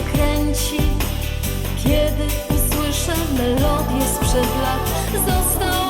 się kręci. Kiedy usłyszę melodię sprzed lat Został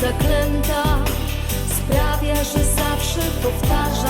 zaklęta Sprawia, że zawsze powtarza